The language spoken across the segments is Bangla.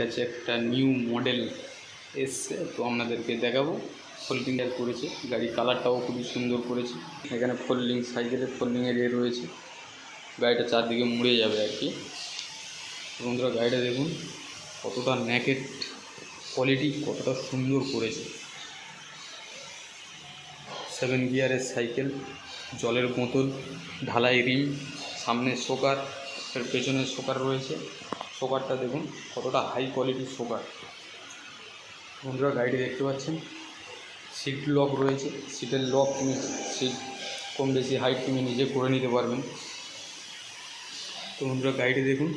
কাছে একটা নিউ মডেল এসছে, তো আপনাদেরকে দেখাবো। ফোল্ডিং এর করেছে। গাড়ি কালারটাও খুবই সুন্দর করেছে। এখানে ফোল্ডিং সাইকেলের ফোল্ডিংয়ের এ রয়েছে। গাড়িটা চারদিকে মুড়ে যাবে আর কি। বন্ধুরা, গাড়িটা দেখুন, কতটা ন্যাকেট কোয়ালিটি কতটা সুন্দর করেছে। সেভেন গিয়ারের সাইকেল জলের বোতল, ঢালাই রিম সামনে শোকার এর শোকার রয়েছে। শোকারটা দেখুন, কতটা হাই কোয়ালিটির শোকার বন্ধুরা, গাড়িটি দেখতে পাচ্ছেন। সিট লক রয়েছে। সিটের লক তুমি সিট কম বেশি হাইট তুমি নিজে করে নিতে পারবেন। তো বন্ধুরা, গাড়িটি দেখুন।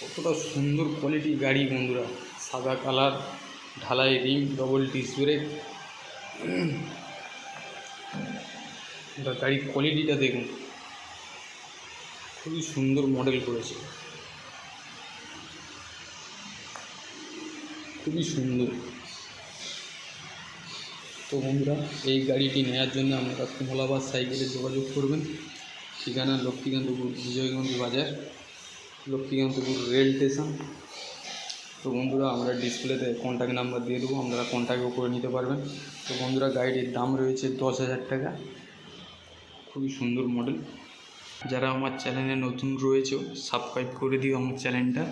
কতটা সুন্দর কোয়ালিটি গাড়ি বন্ধুরা। সাদা কালার, ঢালাই রিম ডবল ডিস্ক ব্রেক গাড়ির কোয়ালিটিটা দেখুন। খুবই সুন্দর মডেল করেছে। খুবই সুন্দর। তো বন্ধুরা, এই গাড়িটি নেওয়ার জন্য আপনারা কমলাবাদ সাইকেলে যোগাযোগ করবেন। ঠিকানা লক্ষ্মীকান্তপুর, বিজয়গঞ্জ বাজার, লক্ষ্মীকান্তপুর রেল স্টেশন। তো বন্ধুরা, আমরা ডিসপ্লেতে কন্ট্যাক্ট নাম্বার দিয়ে দেবো, আপনারা কন্ট্যাক্টও করে নিতে পারবেন। তো বন্ধুরা, গাড়িটির দাম রয়েছে দশ হাজার টাকা। খুবই সুন্দর মডেল। যারা আমার চ্যানেলে নতুন রয়েছে সাবস্ক্রাইব করে দিও আমার চ্যানেলটা।